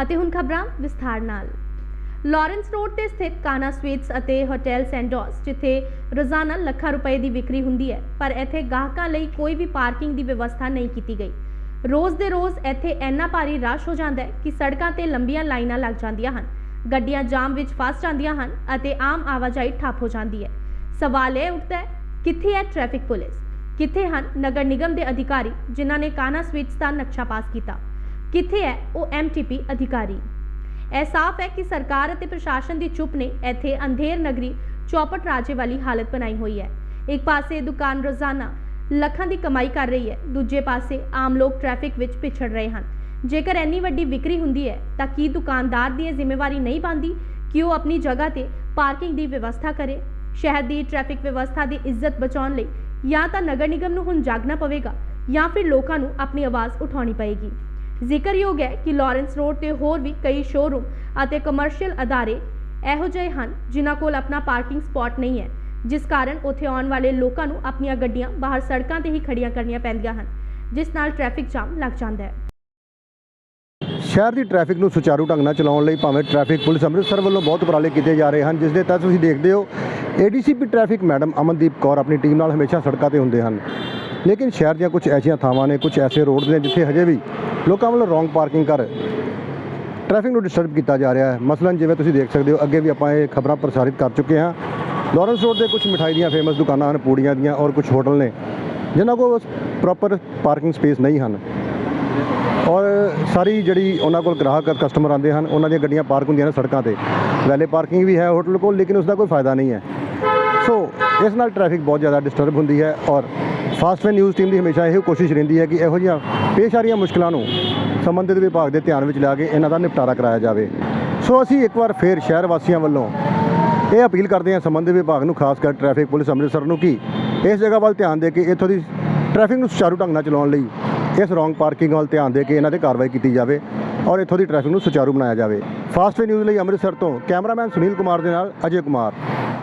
ਅਤੇ ਹੁਣ ਖਬਰਾਂ ਵਿਸਥਾਰ ਨਾਲ। ਲਾਰੈਂਸ ਰੋਡ ਤੇ ਸਥਿਤ ਕਾਨਾ ਸਵੀਟਸ ਅਤੇ ਹੋਟਲ ਸੈਂਡੋਸ ਜਿੱਥੇ ਰੋਜ਼ਾਨਾ ਲੱਖਾਂ ਰੁਪਏ ਦੀ ਵਿਕਰੀ ਹੁੰਦੀ ਹੈ, ਪਰ ਇੱਥੇ ਗਾਹਕਾਂ ਲਈ ਕੋਈ ਵੀ ਪਾਰਕਿੰਗ ਦੀ ਵਿਵਸਥਾ ਨਹੀਂ ਕੀਤੀ ਗਈ। ਰੋਜ਼ ਦੇ ਰੋਜ਼ ਇੱਥੇ ਇੰਨਾ ਭਾਰੀ ਰਸ਼ ਹੋ ਜਾਂਦਾ ਹੈ ਕਿ ਸੜਕਾਂ ਤੇ ਲੰਬੀਆਂ ਲਾਈਨਾਂ ਲੱਗ ਜਾਂਦੀਆਂ ਹਨ। ਗੱਡੀਆਂ ਜਾਮ ਵਿੱਚ ਫਸ ਜਾਂਦੀਆਂ ਹਨ ਅਤੇ ਆਮ ਆਵਾਜਾਈ ਠੱਪ ਹੋ ਜਾਂਦੀ ਹੈ। ਸਵਾਲ ਇਹ ਉੱਠਦਾ ਹੈ, ਕਿੱਥੇ ਹੈ ਟ੍ਰੈਫਿਕ ਪੁਲਿਸ? ਕਿੱਥੇ ਹਨ ਨਗਰ ਨਿਗਮ ਦੇ ਅਧਿਕਾਰੀ ਜਿਨ੍ਹਾਂ ਨੇ ਕਾਨਾ ਸਵੀਟਸ ਦਾ ਨਕਸ਼ਾ ਪਾਸ ਕੀਤਾ? ਕਿੱਥੇ ਹੈ ਉਹ ਐਮਟੀਪੀ ਅਧਿਕਾਰੀ। ਇਹ ਸਾਫ਼ ਹੈ ਕਿ ਸਰਕਾਰ ਅਤੇ ਪ੍ਰਸ਼ਾਸਨ ਦੀ ਚੁੱਪ ਨੇ ਇੱਥੇ ਅੰਧੇਰ ਨਗਰੀ ਚੌਪਟ ਰਾਜੇ ਵਾਲੀ ਹਾਲਤ ਬਣਾਈ ਹੋਈ ਹੈ। ਇੱਕ ਪਾਸੇ ਦੁਕਾਨ ਰੋਜ਼ਾਨਾ ਲੱਖਾਂ ਦੀ ਕਮਾਈ ਕਰ ਰਹੀ ਹੈ, ਦੂਜੇ ਪਾਸੇ ਆਮ ਲੋਕ ਟ੍ਰੈਫਿਕ ਵਿੱਚ ਪਿਛੜ ਰਹੇ ਹਨ। ਜੇਕਰ ਇੰਨੀ ਵੱਡੀ ਵਿਕਰੀ ਹੁੰਦੀ ਹੈ, ਤਾਂ ਕੀ ਦੁਕਾਨਦਾਰ ਦੀ ਇਹ ਜ਼ਿੰਮੇਵਾਰੀ ਨਹੀਂ ਬਣਦੀ ਕਿ ਉਹ ਆਪਣੀ ਜਗ੍ਹਾ ਤੇ ਪਾਰਕਿੰਗ ਦੀ ਵਿਵਸਥਾ ਕਰੇ? ਸ਼ਹਿਰ ਦੀ ਟ੍ਰੈਫਿਕ ਵਿਵਸਥਾ ਦੀ ਇੱਜ਼ਤ ਬਚਾਉਣ ਲਈ ਜਾਂ ਤਾਂ ਨਗਰ ਨਿਗਮ ਨੂੰ ਹੁਣ ਜਾਗਣਾ ਪਵੇਗਾ ਜਾਂ ਫਿਰ ਲੋਕਾਂ ਨੂੰ ਆਪਣੀ ਆਵਾਜ਼ ਉਠਾਉਣੀ ਪਵੇਗੀ ਜ਼ਿਕਰਯੋਗ ਹੈ ਕਿ ਲਾਰੈਂਸ ਰੋਡ ਤੇ ਹੋਰ ਵੀ ਕਈ ਸ਼ੋਰੂਮ ਅਤੇ ਕਮਰਸ਼ੀਅਲ ਅਦਾਰੇ ਇਹੋ ਜਿਹੇ ਹਨ ਜਿਨ੍ਹਾਂ ਕੋਲ ਆਪਣਾ ਪਾਰਕਿੰਗ ਸਪਾਟ ਨਹੀਂ ਹੈ, ਜਿਸ ਕਾਰਨ ਉੱਥੇ ਆਉਣ ਵਾਲੇ ਲੋਕਾਂ ਨੂੰ ਆਪਣੀਆਂ ਗੱਡੀਆਂ ਬਾਹਰ ਸੜਕਾਂ ਤੇ ਹੀ ਖੜੀਆਂ ਕਰਨੀਆਂ ਪੈਂਦੀਆਂ ਹਨ, ਜਿਸ ਨਾਲ ਟ੍ਰੈਫਿਕ ਜਾਮ ਲੱਗ ਜਾਂਦਾ ਹੈ। ਸ਼ਹਿਰ ਦੀ ਟ੍ਰੈਫਿਕ ਨੂੰ ਸੁਚਾਰੂ ਢੰਗ ਨਾਲ ਚਲਾਉਣ ਲਈ ਭਾਵੇਂ ਟ੍ਰੈਫਿਕ ਪੁਲਿਸ ਅੰਮ੍ਰਿਤਸਰ ਵੱਲੋਂ ਬਹੁਤ ਉਪਰਾਲੇ ਕੀਤੇ ਜਾ ਰਹੇ ਹਨ, ਜਿਸ ਦੇ ਤਹਿਤ ਤੁਸੀਂ ਦੇਖਦੇ ਹੋ ADCP traffic madam Amandeep Kaur ਆਪਣੀ ਟੀਮ ਨਾਲ ਹਮੇਸ਼ਾ ਸੜਕਾਂ ਤੇ ਹੁੰਦੇ ਹਨ। ਲੇਕਿਨ ਸ਼ਹਿਰ ਦੀਆਂ ਕੁਝ ਐਸੀਆਂ ਥਾਵਾਂ ਨੇ ਕੁਝ ਐਸੇ ਰੋਡ ਨੇ ਜਿੱਥੇ ਹਜੇ ਵੀ ਲੋਕਾਂ ਵੱਲੋਂ ਰੋਂਗ ਪਾਰਕਿੰਗ ਕਰ ਟ੍ਰੈਫਿਕ ਨੂੰ ਡਿਸਟਰਬ ਕੀਤਾ ਜਾ ਰਿਹਾ ਹੈ। ਮਸਲਨ, ਜਿਵੇਂ ਤੁਸੀਂ ਦੇਖ ਸਕਦੇ ਹੋ, ਅੱਗੇ ਵੀ ਆਪਾਂ ਇਹ ਖਬਰਾਂ ਪ੍ਰਸਾਰਿਤ ਕਰ ਚੁੱਕੇ ਹਾਂ। ਲਾਰੈਂਸ ਰੋਡ ਦੇ ਕੁਝ ਮਿਠਾਈ ਦੀਆਂ ਫੇਮਸ ਦੁਕਾਨਾਂ ਹਨ, ਪੂੜੀਆਂ ਦੀਆਂ ਔਰ ਕੁਝ ਹੋਟਲ ਨੇ, ਜਿਨ੍ਹਾਂ ਕੋਲ ਪ੍ਰੋਪਰ ਪਾਰਕਿੰਗ ਸਪੇਸ ਨਹੀਂ ਹਨ। ਔਰ ਸਾਰੀ ਜਿਹੜੀ ਉਹਨਾਂ ਕੋਲ ਗ੍ਰਾਹਕ ਕਸਟਮਰ ਆਉਂਦੇ ਹਨ, ਉਹਨਾਂ ਦੀਆਂ ਗੱਡੀਆਂ ਪਾਰਕ ਹੁੰਦੀਆਂ ਨੇ ਸੜਕਾਂ ਤੇ। ਵੈਲੇ ਪਾਰਕਿੰਗ ਵੀ ਹੈ ਹੋਟਲ ਕੋਲ, ਲੇਕਿਨ ਉਸ ਦਾ ਕੋਈ ਫਾਇਦਾ ਨਹੀਂ ਹੈ। ਸੋ ਇਸ ਨਾਲ ਟ੍ਰੈਫਿਕ ਬਹੁਤ ਜ਼ਿਆਦਾ ਡਿਸਟਰਬ ਹੁੰਦੀ ਹੈ ਔਰ ਫਾਸਟ ਵੇ ਨਿਊਜ਼ ਟੀਮ ਦੀ ਹਮੇਸ਼ਾ ਇਹੋ ਕੋਸ਼ਿਸ਼ ਰਹਿੰਦੀ ਹੈ ਕਿ ਇਹੋ ਜਿਹੀਆਂ ਪੇਸ਼ ਆ ਰਹੀਆਂ ਮੁਸ਼ਕਲਾਂ ਨੂੰ ਸੰਬੰਧਿਤ ਵਿਭਾਗ ਦੇ ਧਿਆਨ ਵਿੱਚ ਲਿਆ ਕੇ ਇਹਨਾਂ ਦਾ ਨਿਪਟਾਰਾ ਕਰਾਇਆ ਜਾਵੇ। ਸੋ ਅਸੀਂ ਇੱਕ ਵਾਰ ਫੇਰ ਸ਼ਹਿਰ ਵਾਸੀਆਂ ਵੱਲੋਂ ਇਹ ਅਪੀਲ ਕਰਦੇ ਹਾਂ ਸੰਬੰਧਿਤ ਵਿਭਾਗ ਨੂੰ, ਖਾਸ ਕਰ ਟ੍ਰੈਫਿਕ ਪੁਲਿਸ ਅੰਮ੍ਰਿਤਸਰ ਨੂੰ, ਕਿ ਇਸ ਜਗ੍ਹਾ ਵੱਲ ਧਿਆਨ ਦੇ ਕੇ ਇੱਥੋਂ ਦੀ ਟ੍ਰੈਫਿਕ ਨੂੰ ਸੁਚਾਰੂ ਢੰਗ ਨਾਲ ਚਲਾਉਣ ਲਈ ਇਸ ਰੋਂਗ ਪਾਰਕਿੰਗ ਵੱਲ ਧਿਆਨ ਦੇ ਕੇ ਇਹਨਾਂ ਤੇ ਕਾਰਵਾਈ ਕੀਤੀ ਜਾਵੇ ਔਰ ਇੱਥੋਂ ਦੀ ਟ੍ਰੈਫਿਕ ਨੂੰ ਸੁਚਾਰੂ ਬਣਾਇਆ ਜਾਵੇ। ਫਾਸਟ ਵੇ ਨਿਊਜ਼ ਲਈ ਅੰਮ੍ਰਿਤਸਰ ਤੋਂ ਕੈਮਰਾਮੈਨ ਸੁਨੀਲ ਕੁਮਾਰ ਦੇ ਨਾਲ ਅਜੇ ਕੁਮਾਰ।